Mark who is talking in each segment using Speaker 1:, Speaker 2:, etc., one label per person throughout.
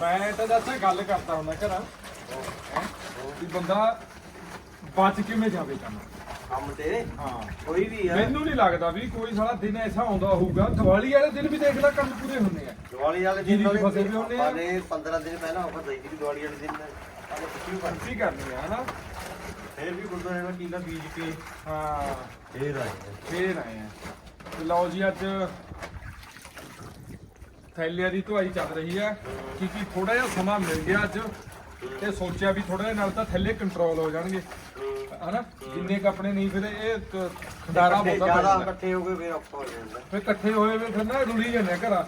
Speaker 1: ਮੈਂ ਤਾਂ ਦੱਸਾਂ ਗੱਲ ਕਰਦਾ ਹੁੰਦਾ ਘਰਾਂ? ਵੀ ਬੰਦਾ ਬਚ ਕਿਵੇਂ ਜਾਵੇ ਕੰਮ?
Speaker 2: ਕੰਮ ਤੇ
Speaker 1: ਹਾਂ।
Speaker 2: ਕੋਈ ਵੀ ਹੈ
Speaker 1: ਮੈਨੂੰ ਨਹੀਂ ਲੱਗਦਾ ਵੀ ਕੋਈ ਸਾਲਾ ਦਿਨ ਐਸਾ ਆਉਂਦਾ ਹੋਊਗਾ ਦੀਵਾਲੀ ਵਾਲੇ ਦਿਨ ਵੀ ਦੇਖ ਲੈ ਕੰਮ ਪੂਰੇ ਹੁੰਦੇ ਆ।
Speaker 2: ਦੀਵਾਲੀ ਵਾਲੇ ਦਿਨ
Speaker 1: ਚ ਫਸੇ ਵੀ ਹੁੰਦੇ ਆ।
Speaker 2: ਆਪਾਂ ਨੇ 15 ਦਿਨ ਪਹਿਲਾਂ ਆਫਰ ਦਈ ਸੀ ਦੀਵਾਲੀ ਵਾਲੇ ਦਿਨ ਆਪਾਂ ਕਿਉਂ ਕਰ
Speaker 1: ਕੀ ਕਰਨੀ ਆ ਹਨਾ?
Speaker 2: ਫੇਰ ਵੀ ਗੁਰਦੁਆਰੇ ਦਾ ਟੀਲਾ ਬੀਜ ਕੇ।
Speaker 1: ਹਾਂ।
Speaker 2: ਫੇਰ ਆਏ।
Speaker 1: ਫੇਰ ਆਏ ਆ। ਤੇ ਲਓ ਜੀ ਅੱਜ ਥੈਲਿਆਂ ਦੀ ਧੁਆਈ ਚੱਲ ਰਹੀ ਹੈ ਕਿਉਂਕਿ ਥੋੜਾ ਜਿਹਾ ਸਮਾਂ ਮਿਲ ਗਿਆ ਅੱਜ ਤੇ ਸੋਚਿਆ ਵੀ ਥੋੜਾ ਜਿਹਾ ਨਾਲ ਤਾਂ ਥੱਲੇ ਕੰਟਰੋਲ ਹੋ ਜਾਣਗੇ। ਹਨਾ? ਜਿੰਨੇ ਕ ਆਪਣੇ ਨਹੀਂ ਫਿਰ ਇਹ ਕ- ਖਦਾਰਾ
Speaker 2: ਇਕੱਠੇ
Speaker 1: ਬਹੁਤਾ ਪੈ
Speaker 2: ਜ਼ਿਆਦਾ
Speaker 1: ਜਾਂਦਾ
Speaker 2: ਇਕੱਠੇ ਹੋ ਗਏ ਫੇਰ ਔਖਾ ਹੋ ਜਾਂਦਾ।
Speaker 1: ਫਿਰ ਇਕੱਠੇ ਹੋਏ ਵੇ ਫਿਰ ਨਾ ਰੁਲੀ ਜਾਂਦੇ ਆ ਘਰਾਂ।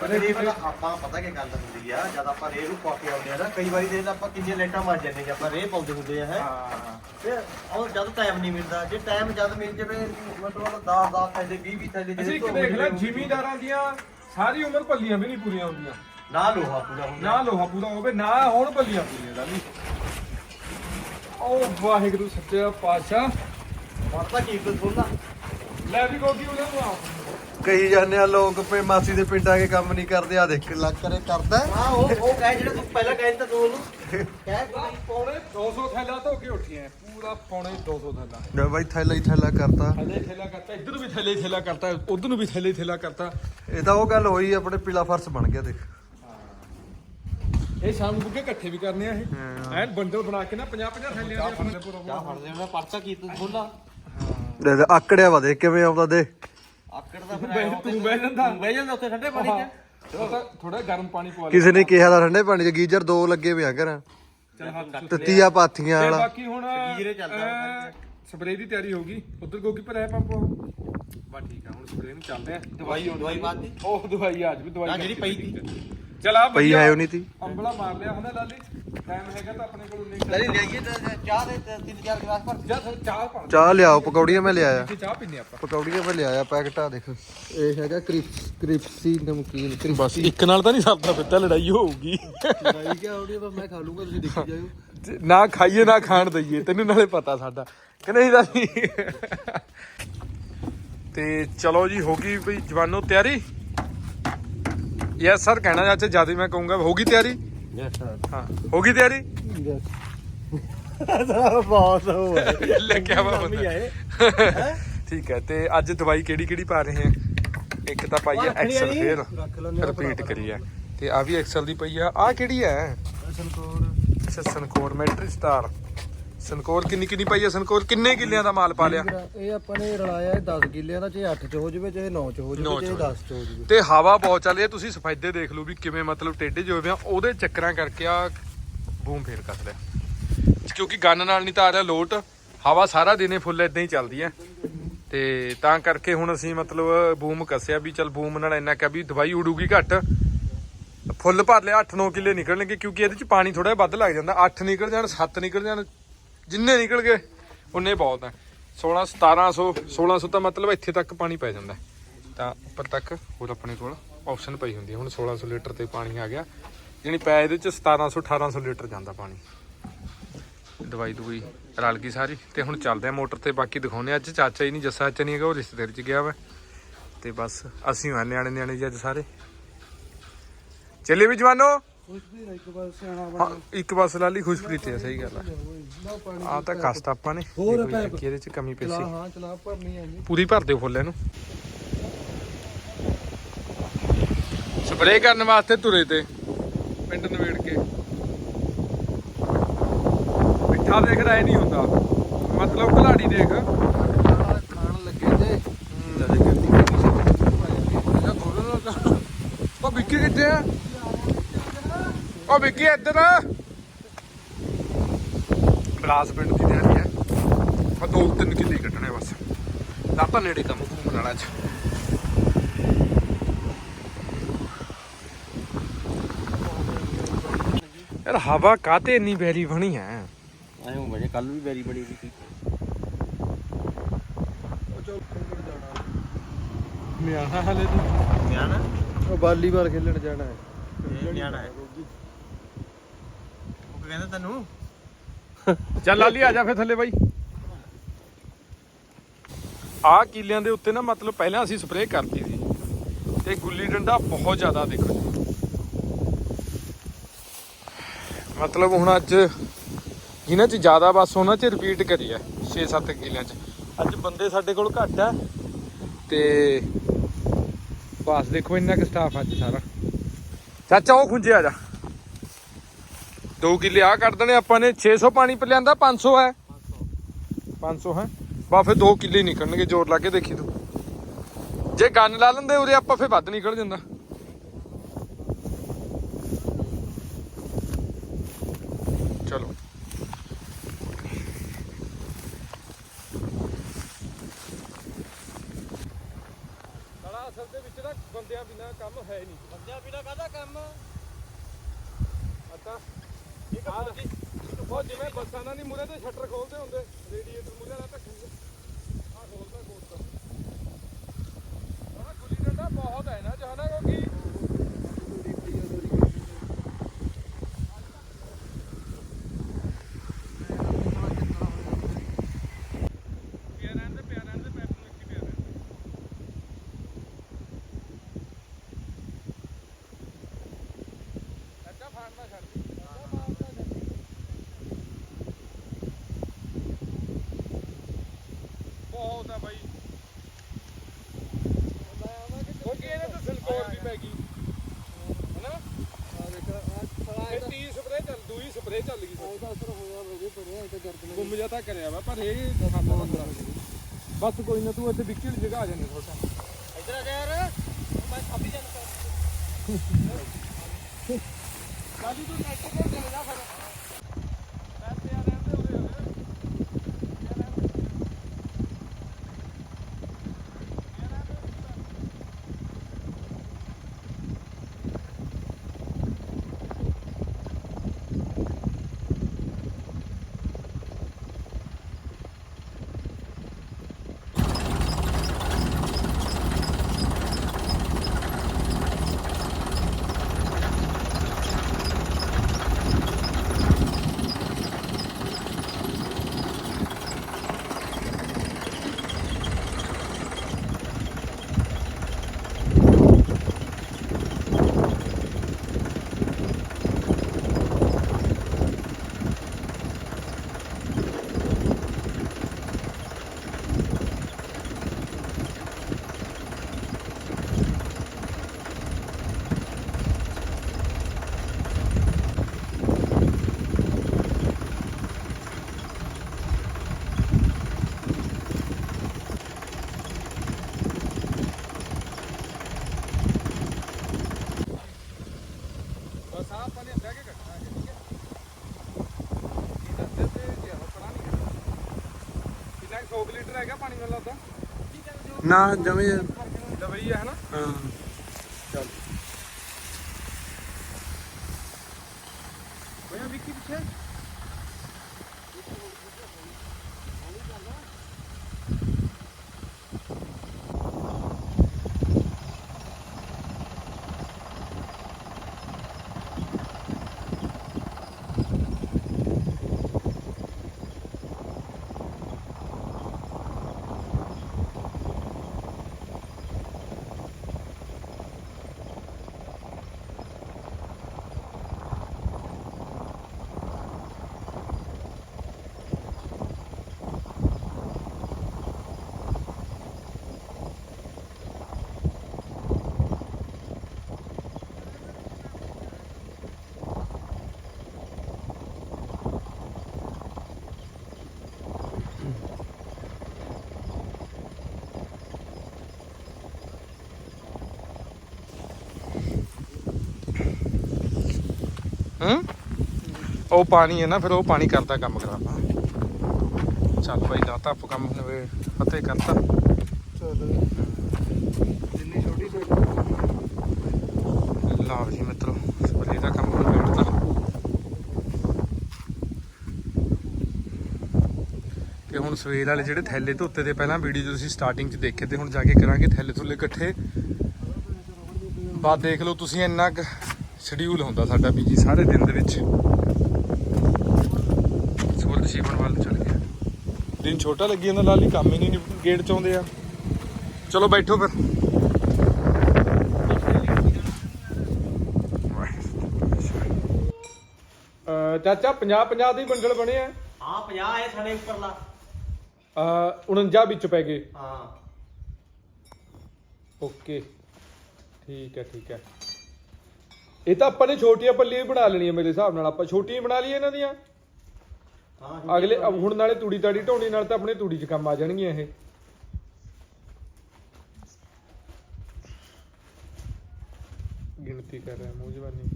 Speaker 2: ਪਰ ਇਹ ਪਤਾ ਆਪਾਂ ਪਤਾ ਕੀ ਗੱਲ ਹੁੰਦੀ ਆ ਜਦ ਆਪਾਂ ਰੇਹ ਨੂੰ ਪਾ ਕੇ ਆਉਂਦੇ ਆ ਨਾ ਕਈ ਵਾਰੀ ਦੇ ਆਪਾਂ ਕਿੰਨੀਆਂ ਲਾਈਟਾਂ ਮਾਰ ਜਾਂਦੇ ਜੇ ਆਪਾਂ ਰੇਹ ਪਾਉਂਦੇ ਹੁੰਦੇ ਆ ਹੈ।
Speaker 1: ਹਾਂ।
Speaker 2: ਤੇ ਉਹ ਜਦ ਟਾਈਮ ਨਹੀਂ ਮਿਲਦਾ ਜੇ ਟਾਈਮ ਜਦ ਮਿਲ ਜਾਵੇ ਮਤਲਬ 10 10 ਥੈਲੇ 20 20 ਥੈਲੇ
Speaker 1: ਅਸੀਂ ਇੱਕ ਦੇਖ ਲੈ ਜ਼ਿਮੀਂਦਾਰਾਂ ਦੀਆਂ ਸਾਰੀ ਉਮਰ ਭੱਲੀਆਂ ਵੀ ਨਹੀਂ ਪੂਰੀਆਂ ਹੁੰਦੀਆਂ।
Speaker 2: ਨਾ ਲੋਹਾ ਪੂਰਾ ਹੁੰਦਾ।
Speaker 1: ਨਾ ਲੋਹਾ ਪੂਰਾ ਹੋਵੇ ਨਾ ਹੁਣ ਭੱਲੀਆਂ ਪੂਰੀਆਂ ਦਾ ਵੀ। ਉਹ ਵਾਹਿਗੁਰੂ ਸੱਚਾ ਪਾਤਸ਼ਾਹ।
Speaker 2: ਪਤਾ ਕੀ ਕੁਝ ਸੁਣਦਾ
Speaker 1: ਲੈ ਵੀ ਗੋਗੀ ਉਹਨੇ ਨੂੰ ਆਪ
Speaker 3: ਕਹੀ ਜਾਂਦੇ ਆ ਲੋਕ ਪੇ ਮਾਸੀ ਦੇ ਪਿੰਡ ਆ ਕੇ ਕੰਮ ਨਹੀਂ ਕਰਦੇ ਆ ਦੇਖ ਲੱਗ ਕਰੇ ਕਰਦਾ।
Speaker 2: ਹਾਂ ਉਹ ਉਹ ਕਹੇ ਜਿਹੜਾ ਤੂੰ ਪਹਿਲਾਂ ਕਹਿ ਦਿੱਤਾ ਤੂੰ ਉਹਨੂੰ। ਕਹਿ।
Speaker 1: ਪੌਣੇ 200 ਥੈਲਾ ਧੋ ਕੇ ਉੱਠੀਆਂ ਪੂਰਾ ਪੌਣੇ 200 ਥੈਲਾ।
Speaker 3: ਨਾ ਬਾਈ ਥੈਲਾ ਹੀ ਥੈਲਾ ਕਰਤਾ।
Speaker 1: ਥੱਲੇ ਥੈਲਾ ਕਰਤਾ ਇੱਧਰ ਵੀ ਥੱਲੇ ਥੈਲਾ ਕਰਤਾ ਉਧਰ ਨੂੰ ਵੀ ਥੱਲੇ ਥੈਲਾ ਕਰਤਾ।
Speaker 3: ਇਹ ਤਾਂ ਉਹ ਗੱਲ ਹੋਈ ਆਪਣੇ ਪੀਲਾ ਫਰਸ਼ ਬਣ ਗਿਆ ਦੇਖ।
Speaker 1: ਇਹ ਸ਼ਾਮ ਨੂੰ ਬੁੱਕੇ ਇਕੱਠੇ ਵੀ ਕਰਨੇ ਆ ਇਹ। ਐਨ ਬੰਡਲ ਬਣਾ ਕੇ ਨਾ 50 50 ਥੈਲਿਆਂ ਦੇ ਆਪਣੇ ਪੂਰਾ
Speaker 2: ਚਾਹ ਫੜਦੇ ਉਹਨਾਂ ਪਰਚਾ ਕੀ ਤੂੰ ਸੁਣਦਾ
Speaker 3: ਦੇ ਦੇ ਆਕੜਿਆ ਵਾ ਦੇਖ ਕਿਵੇਂ ਆਉਂਦਾ ਦੇ
Speaker 2: ਆਕੜ ਦਾ ਫਿਰ
Speaker 1: ਬਹਿ- ਤੂੰ ਬਹਿ ਜਾਂਦਾ।
Speaker 2: ਤੂੰ ਬਹਿ ਜਾਂਦਾ ਉੱਥੇ ਠੰਡੇ ਪਾਣੀ 'ਚ।
Speaker 1: ਉਹ ਤਾਂ ਥੋੜਾ ਗਰਮ ਪਾਣੀ ਪਵਾ ਲੈ
Speaker 3: ਕਿਸੇ ਨੇ ਕਿਹਾ ਦਾ ਠੰਡੇ ਪਾਣੀ ਚ? ਗੀਜ਼ਰ ਦੋ ਲੱਗੇ ਵੇ ਆ ਘਰਾਂ।
Speaker 1: ਚੱਲ ਹੱਥ
Speaker 3: ਤਤੀਆ ਪਾਥੀਆਂ
Speaker 1: ਤੇ
Speaker 3: ਵਾਲਾ।
Speaker 1: ਬਾਕੀ ਹੁਣ
Speaker 2: ਜੀਰੇ ਚੱਲਦਾ
Speaker 1: ਸਪਰੇਅ ਦੀ ਤਿਆਰੀ ਹੋ ਗਈ। ਉਧਰ ਗੋਗੀ ਭਰਿਆ ਪੰਪ ਉਹ। ਬਾ ਠੀਕ ਆ ਹੁਣ ਸਪਰੇਅ ਨੂੰ ਚੱਲਦੇ ਆ। ਦਵਾਈ
Speaker 2: ਦਵਾਈ ਬਾਤ ਦੀ?
Speaker 1: ਉਹ ਦਵਾਈ ਆ ਜੂ ਦਵਾਈ
Speaker 2: ਆਹ ਜਿਹੜੀ ਪਈ
Speaker 1: ਚਲ ਆ
Speaker 3: ਪਈ ਹੈ ਉਹ ਨਹੀਂ ਤੀ।
Speaker 1: ਅੰਬਲਾ ਮਾਰ ਲਿਆ ਹਨਾ ਲਾਲੀ ਟਾਈਮ ਹੈਗਾ ਤਾਂ ਆਪਣੇ ਕੋਲ ਉਨੇ
Speaker 2: ਲੈ ਲਿਆਈਏ ਤਾਂ ਚਾਹ ਦੇ ਤੇ ਤਿੰਨ ਚਾਰ ਗਲਾਸ ਭਰ
Speaker 1: ਜਾ ਫਿਰ ਚਾਹ ਪਾ
Speaker 3: ਚਾਹ ਲਿਆਓ ਪਕੌੜੀਆਂ ਮੈਂ ਲਿਆਇਆ।
Speaker 1: ਚਾਹ ਪੀਨੇ ਆਪਾਂ।
Speaker 3: ਪਕੌੜੀਆਂ ਮੈਂ ਲਿਆਇਆ ਪੈਕਟ ਆ ਦੇਖ। ਇਹ ਹੈਗਾ ਕ੍ਰਿਪਸ ਕ੍ਰਿਪਸੀ ਨਮਕੀਨ
Speaker 1: ਬਸ ਇੱਕ ਨਾਲ ਤਾਂ ਨਹੀਂ ਸਰਦਾ ਫਿੱਤਾ ਲੜਾਈ ਹੋਊਗੀ।
Speaker 3: ਕ੍ਰਿਪਸੀ ਕਿਆ ਹੋਣੀ ਬਸ ਮੈਂ ਖਾ ਲੂੰਗਾ ਤੁਸੀਂ ਦੇਖੀ ਜਾਇਓ।
Speaker 1: ਨਾ ਖਾਈਏ ਨਾ ਖਾਣ ਦਈਏ ਤੈਨੂੰ ਨਾਲੇ ਪਤਾ ਸਾਡਾ। ਕਿ ਨਹੀਂ ਦਾਦੀ ਤੇ ਚਲੋ ਜੀ ਹੋ ਗਈ ਬਈ ਜਵਾਨੋ ਤਿਆਰੀ। ਯੈਸ ਸਰ ਕਹਿਣਾ ਚਾਚਾ ਜਦ ਵੀ ਮੈਂ ਕਹੂੰਗਾ। ਹੋ ਗਈ ਤਿਆਰੀ?
Speaker 2: ਯੈਸ ਸਰ
Speaker 1: ਹਾਂ। ਹੋ ਗਈ ਤਿਆਰੀ?
Speaker 2: ਬਹੁਤ ਹੋ
Speaker 1: ਲੈ ਕੇ ਆਵਾ ਬੰਦਾ। ਠੀਕ ਹੈ ਤੇ ਅੱਜ ਦਵਾਈ ਕਿਹੜੀ ਕਿਹੜੀ ਪਾ ਰਹੇ ਹਾਂ? ਇੱਕ ਤਾਂ ਪਾਈ ਹੈ ਐਕਸਲ ਫੇਰ। ਰਿਪੀਟ ਕਰੀ ਹੈ। ਤੇ ਆ ਵੀ ਐਕਸਲ ਦੀ ਪਈ ਆ। ਆ ਕਿਹੜੀ ਹੈ? ਅੱਛਾ ਸਨਕੋਰ ਮੈਟਰੀ ਸਟਾਰ। ਸਨਕੋਰ ਕਿੰਨੀ ਕਿੰਨੀ ਪਈ ਹੈ ਸਨਕੋਰ ਕਿੰਨੇ ਕਿੱਲਿਆਂ ਦਾ ਮਾਲ ਪਾ ਲਿਆ
Speaker 3: ਇਹ ਆਪਾਂ ਨੇ ਰਲਾਇਆ 10 ਕਿੱਲਿਆਂ ਦਾ ਚਾਹੇ 8 ਚ ਹੋ ਜਾਵੇ ਚਾਹੇ 9 ਚ ਹੋ
Speaker 1: ਨੌ
Speaker 3: ਜਾਵੇ
Speaker 1: ਚ
Speaker 3: ਚਾਹੇ
Speaker 1: ਹੋ
Speaker 3: 10 ਚ ਹੋ ਜਾਵੇ।
Speaker 1: ਤੇ ਹਵਾ ਬਹੁਤ ਚੱਲ ਰਹੀ ਹੈ ਤੁਸੀਂ ਸਫੈਦੇ ਦੇਖ ਲਓ ਵੀ ਕਿਵੇਂ ਮਤਲਬ ਟੇਢੇ ਜਿਹੇ ਹੋਏ ਵੇ ਆ ਉਹਦੇ ਚੱਕਰਾਂ ਕਰਕੇ ਆ ਬੂਮ ਫੇਰ ਕੱਸ ਲਿਆ। ਕਿਉਂਕਿ ਗੰਨ ਨਾਲ ਨਹੀਂ ਤਾਂ ਆ ਰਿਹਾ ਲੋਟ ਹਵਾ ਸਾਰਾ ਦਿਨੇ ਫੁੱਲ ਇਦਾਂ ਹੀ ਚੱਲਦੀ ਹੈ ਤੇ ਤਾਂ ਕਰਕੇ ਹੁਣ ਅਸੀਂ ਮਤਲਬ ਬੂਮ ਕੱਸਿਆ ਵੀ ਚਲ ਬੂਮ ਨਾਲ ਇੰਨਾ ਕਿ ਵੀ ਦਵਾਈ ਉਡੂਗੀ ਘੱਟ। ਫੁੱਲ ਭਰ ਲਿਆ 8-9 ਕਿੱਲੇ ਨਿਕਲਣਗੇ ਕਿਉਂਕਿ ਇਹਦੇ ਚ ਪਾਣੀ ਥੋੜਾ ਵੱਧ ਲੱਗ ਜਾਂਦਾ 8 ਨਿਕਲ ਜਾਣ 7 ਨਿਕਲ ਜਾਣ ਜਿੰਨੇ ਨਿਕਲ ਗਏ, ਉਨੇ ਬਹੁਤ ਹੈ 16 1700 1600 ਤਾਂ ਮਤਲਬ ਇੱਥੇ ਤੱਕ ਪਾਣੀ ਪੈ ਜਾਂਦਾ। ਤਾਂ ਉੱਪਰ ਤੱਕ ਹੋਰ ਆਪਣੇ ਕੋਲ ਆਪਸ਼ਨ ਪਈ ਹੁੰਦੀ ਹੈ ਹੁਣ 1600 ਲੀਟਰ ਤੇ ਪਾਣੀ ਆ ਗਿਆ। ਯਾਨੀ ਪੈ ਇਹਦੇ ਚ 1700 1800 ਲੀਟਰ ਜਾਂਦਾ ਪਾਣੀ। ਦਵਾਈ ਦਵਾਈ ਰਲ ਗਈ ਸਾਰੀ। ਤੇ ਹੁਣ ਚੱਲਦੇ ਆ ਮੋਟਰ ਤੇ। ਬਾਕੀ ਦਿਖਾਉਨੇ ਆ। ਅੱਜ ਚਾਚਾ ਹੀ ਨਹੀਂ, ਜੱਸਾ ਚਾਚਾ ਨਹੀਂ ਹੈਗਾ, ਉਹ ਰਿਸ਼ਤੇਦਾਰ ਚ ਗਿਆ ਵਾ। ਤੇ ਬਸ ਅਸੀਂ ਹਾਂ ਨਿਆਣੇ ਨਿਆਣੇ ਜੀ ਅੱਜ ਸਾਰੇ। ਚੱਲੇ ਵੀ ਜਵਾਨੋ।
Speaker 3: ਇੱਕ ਵਾਰ ਸਿਆਣਾ
Speaker 1: ਹਾਂ ਇੱਕ ਬਸ ਲਾਲੀ ਖੁਸ਼ਪ੍ਰੀਤ ਹੈ ਸਹੀ ਗੱਲ ਹੈ ਆ ਤਾਂ ਕਸਟ ਆਪਾਂ ਨੇ।
Speaker 3: ਹੋਰ
Speaker 1: ਜੇ ਕੋਈ
Speaker 3: ਪੈਪ।
Speaker 1: ਚੱਕੀ ਇਹਦੇ ਚ ਕਮੀ ਪੇਸੀ
Speaker 3: ਹਾਂ ਚਲਾ ਭਰਨੀ ਹੈ
Speaker 1: ਪੂਰੀ ਭਰ ਦਿਓ ਫੁੱਲ ਇਹਨੂੰ। ਸਪਰੇਅ ਕਰਨ ਵਾਸਤੇ ਤੁਰੇ ਤੇ ਪਿੰਡ ਨਵੇੜ ਕੇ। ਮਿੱਠਾ ਦੇਖ ਰਿਹਾ ਨਹੀਂ ਹੁੰਦਾ। ਮਤਲਬ ਘਲਾੜੀ ਦੇਖ।
Speaker 3: ਖਾਣ ਲੱਗੇ ਤੇ।
Speaker 1: ਜਦੇ ਗੰਦੀ ਗੰਦੀ ਸੀ ਉਹ ਵਿੱਕੀ ਕਿੱਥੇ ਆ? ਉਹ ਵਿੱਕੀ ਇੱਧਰ। ਬਲਾਸ ਪਿੰਡ ਦੀ ਦਿਹਾੜੀ ਹੈ। ਆ ਦੋ ਤਿੰਨ ਕਿੱਲੇ ਹੀ ਕੱਢਣੇ ਬਸ। ਆਪਾਂ ਨੇੜੇ ਕੰਮ ਘੁੰਮਣ ਵਾਲਾ ਚ ਯਾਰ ਹਵਾ ਕਾਤੇ ਇੰਨੀ ਬੈਰੀ ਬਣੀ ਹੈ?
Speaker 2: ਐਂ ਹੋ ਬਣੇ ਕੱਲ ਵੀ ਬੈਰੀ ਬੜੀ ਹੋਈ ਸੀ
Speaker 1: ਮਿਆਣਾ ਹਲੇ ਤੂੰ।
Speaker 2: ਨਿਆਣਾ?
Speaker 3: ਉਹ ਵਾਲੀਬਾਲ ਖੇਲਣ ਜਾਣਾ ਹੈ।
Speaker 2: ਇਹ ਨਿਆਣਾ ਹੈ। ਕਹਿੰਦਾ ਤੈਨੂੰ।
Speaker 1: ਚੱਲ ਲਾਲੀ, ਆ ਜਾ ਫਿਰ ਥੱਲੇ ਬਾਈ। ਆ ਕੀਲਿਆਂ ਦੇ ਉੱਤੇ ਨਾ ਮਤਲਬ ਪਹਿਲਾਂ ਅਸੀਂ ਸਪਰੇਅ ਕਰਤੀ ਸੀ। ਤੇ ਗੁੱਲੀ ਡੰਡਾ ਬਹੁਤ ਜ਼ਿਆਦਾ ਦੇਖੋ ਮਤਲਬ ਹੁਣ ਅੱਜ ਜਿਨ੍ਹਾਂ 'ਚ ਜ਼ਿਆਦਾ ਬਸ ਉਹਨਾਂ 'ਚ ਰਿਪੀਟ ਕਰੀ ਹੈ 6-7 ਕਿੱਲਿਆਂ 'ਚ। ਅੱਜ ਬੰਦੇ ਸਾਡੇ ਕੋਲ ਘੱਟ ਆ। ਤੇ ਬਸ ਦੇਖੋ ਇੰਨਾ ਕੁ ਸਟਾਫ ਅੱਜ ਸਾਰਾ। ਚਾਚਾ, ਉਹ ਖੁੰਝੇ ਆ ਜਾ। 2 ਕਿੱਲੇ ਆ ਕੱਢ ਦੇਣੇ ਆਪਾਂ ਨੇ 600 ਪਾਣੀ ਪ ਲਿਆਂਦਾ 500 ਹੈ। 500 ਹੈ। ਬਾ ਫਿਰ 2 ਕਿੱਲੇ ਹੀ ਨਿਕਲਣਗੇ ਜ਼ੋਰ ਲਾ ਕੇ ਦੇਖੀ ਤੂੰ। ਜੇ ਗੰਨ ਲਾ ਲੈਂਦੇ ਉਰੇ ਆਪਾਂ ਫਿਰ ਵੱਧ ਨਿਕਲ ਜਾਂਦਾ। ਚਲੋ। ਸਾਲਾ ਅਸਲ ਦੇ ਵਿੱਚ ਨਾ ਬੰਦਿਆਂ ਬਿਨਾ ਕੰਮ ਹੈ ਨਹੀਂ।
Speaker 2: ਬੰਦਿਆਂ ਬਿਨਾ ਕਾਹਦਾ ਕੰਮ?
Speaker 1: ਅੱਤਾ ਉਹ ਜਿਵੇਂ ਬੱਸਾਂ ਨਾਲ ਨਹੀਂ ਮੂਰੇ ਤੇ ਸ਼ਟਰ ਖੋਲਦੇ ਹੁੰਦੇ। ਰੇਡੀਏਟਰ ਮੂਰੇ ਨਾਲ ਧੱਕਣ ਆ ਖੋਲਦਾ ਕੋਟ ਆ ਗੁੱਲੀ ਡੰਡਾ ਬਹੁਤ ਹੈ ਨਾ ਜਹਾਨਾ ਕਿਉਂਕਿ ਪਿਆ ਰਹਿਣ ਦੇ ਪਿਆ ਰਹਿਣ ਦੇ ਪੈਪ ਨੂੰ ਇੱਥੇ ਪਿਆ ਰਹਿਣ ਦੇ ਅੱਛਾ ਫਾੜਨਾ ਛੱਡ ਦੀ ਅੱਛਾ ਮਾਰਨਾ ਛੱਡ ਦੀ ਬਹੁਤ ਆ ਬਾਈ ਉਹ ਕੀ ਇਹਨੇ ਤਾਂ ਸਿਲਕੋਰ ਵੀ ਪੈ ਗਈ ਹਨਾ ਇਹ 30 ਸਪਰੇ ਚੱਲ ਦੂਈ ਸਪਰੇ ਚੱਲ ਗਈ ਗੁੰਮ ਜਾ ਤਾਂ ਕਰਿਆ ਵਾ ਬਸ ਕੋਈ ਨਾ, ਤੂੰ ਇੱਥੇ ਵਿੱਕੀ ਵਾਲੀ ਜਗ੍ਹਾ ਆ ਜਾਨੇ ਥੋੜਾ
Speaker 2: ਇੱਧਰ ਆ ਜਾ ਯਾਰ। ਮੈਂ ਖਾਬੀ ਜਾਂਦਾ
Speaker 1: ਕਾਲੀ ਤੂੰ ਟਰੈਕਟਰ ਕੋਲ ਚਲੇ ਜਾ ਫਿਰ ਮੈਂ ਪਿਆ ਰਹਿੰਦੇ ਉਰੇ ਉਰੇ ਬਸ ਆਹ ਆਪਾਂ ਨੇ ਅੱਧਾ ਕੇ ਕੱਟਣਾ ਹੈ ਠੀਕ ਹੈ ਇਹ ਦੱਸਦੇ ਤੇ ਜੇ ਹੱਥਣਾ ਨਹੀਂ ਹੈ ਕਿੰਨਾ 100 ਲੀਟਰ ਹੈਗਾ ਪਾਣੀ ਤਾਂ।
Speaker 3: ਨਾ ਜਮੇ
Speaker 1: ਦਵਾਈ ਹੈ ਹਨਾ
Speaker 3: ਹਾਂ
Speaker 1: ਚੱਲ ਹੋਇਆ ਵਿੱਕੀ ਪਿੱਛੇ ਹੂੰ ਉਹ ਪਾਣੀ ਹੈ ਨਾ ਫਿਰ ਉਹ ਪਾਣੀ ਕਰਦਾ ਕੰਮ ਕਰਾਤਾ ਚੱਲ ਭਾਈ ਲਾਤਾ ਆਪ ਕੰਮ ਨਵੇਂ ਫਤਿਹ ਕਰਤਾ
Speaker 3: ਚਲ ਜਿੰਨੀ ਛੋਟੀ
Speaker 1: ਲਓ ਜੀ ਮਿੱਤਰੋ ਸਪਰੇ ਦਾ ਕੰਮ ਨਿਬੜਤਾ ਤੇ। ਹੁਣ ਸਵੇਰ ਵਾਲੇ ਜਿਹੜੇ ਥੈਲੇ ਧੋਤੇ ਤੇ ਪਹਿਲਾਂ ਵੀਡੀਓ ਤੁਸੀਂ ਸਟਾਰਟਿੰਗ 'ਚ ਦੇਖੇ ਤੇ ਹੁਣ ਜਾ ਕੇ ਕਰਾਂਗੇ ਥੈਲੇ ਥੁੱਲੇ ਇਕੱਠੇ। ਬਾਅਦ ਦੇਖ ਲਓ ਤੁਸੀਂ ਇੰਨਾ ਕੁ ਸ਼ਡਿਊਲ ਹੁੰਦਾ ਸਾਡਾ ਬੀਜੀ ਸਾਰੇ ਦਿਨ ਦੇ ਵਿੱਚ। ਵੱਲ ਚੱਲ ਗਿਆ। ਦਿਨ ਛੋਟਾ ਲੱਗੀ ਜਾਂਦਾ ਲਾਲੀ ਕੰਮ ਹੀ ਨਹੀਂ ਗੇਟ ਚ ਆਉਂਦੇ ਆ। ਚਲੋ ਬੈਠੋ ਫਿਰ। ਚਾਚਾ 50 50 ਦੇ ਬੰਡਲ ਬਣੇ ਆ।
Speaker 2: ਹਾਂ 50 ਹੈ ਥਣੇ ਉੱਪਰਲਾ।
Speaker 1: ਅਹ 49 ਵਿੱਚ ਪੈ ਗਏ।
Speaker 2: ਹਾਂ।
Speaker 1: ਓਕੇ। ਠੀਕ ਹੈ ਠੀਕ ਹੈ। ਇਹ ਤਾਂ ਆਪਾਂ ਨੇ ਛੋਟੀਆਂ ਪੱਲੀਆਂ ਹੀ ਬਣਾ ਲੈਣੀਆਂ ਮੇਰੇ ਹਿਸਾਬ ਨਾਲ। ਆਪਾਂ ਛੋਟੀਆਂ ਬਣਾ ਲਈਏ ਇਹਨਾਂ ਦੀਆਂ।
Speaker 2: ਹਾਂ
Speaker 1: ਅਗਲੇ, ਅਬ ਹੁਣ ਨਾਲੇ ਤੂੜੀ ਤਾੜੀ ਢੋਣੀ ਨਾਲ ਤਾਂ ਆਪਣੇ ਤੂੜੀ 'ਚ ਕੰਮ ਆ ਜਾਣਗੀਆਂ ਇਹ। ਗਿਣਤੀ ਕਰ ਰਿਹਾ ਮੂੰਹ ਜਵਾਨੀ।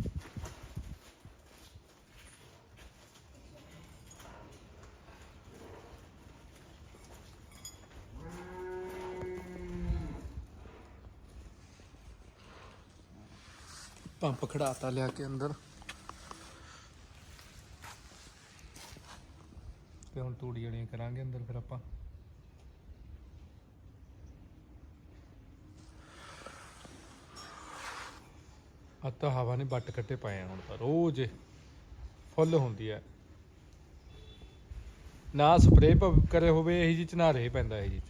Speaker 1: ਪੰਪ ਖੜਾਤਾ ਲਿਆ ਕੇ ਅੰਦਰ ਤੇ ਹੁਣ ਤੂੜੀ ਵਾਲੀਆਂ ਕਰਾਂਗੇ ਅੰਦਰ ਫਿਰ ਆਪਾਂ। ਅੱਜ ਤਾਂ ਹਵਾ ਨੇ ਬੱਟ ਕੱਟੇ ਪਏ ਆ ਹੁਣ ਤਾਂ, ਰੋਜ਼ ਫੁੱਲ ਹੁੰਦੀ ਹੈ ਨਾ ਸਪਰੇਅ ਕਰੇ ਹੋਵੇ, ਇਹ ਜੀ ਚ ਨਾ ਰਹੇ ਪੈਂਦਾ ਇਹ ਜੀ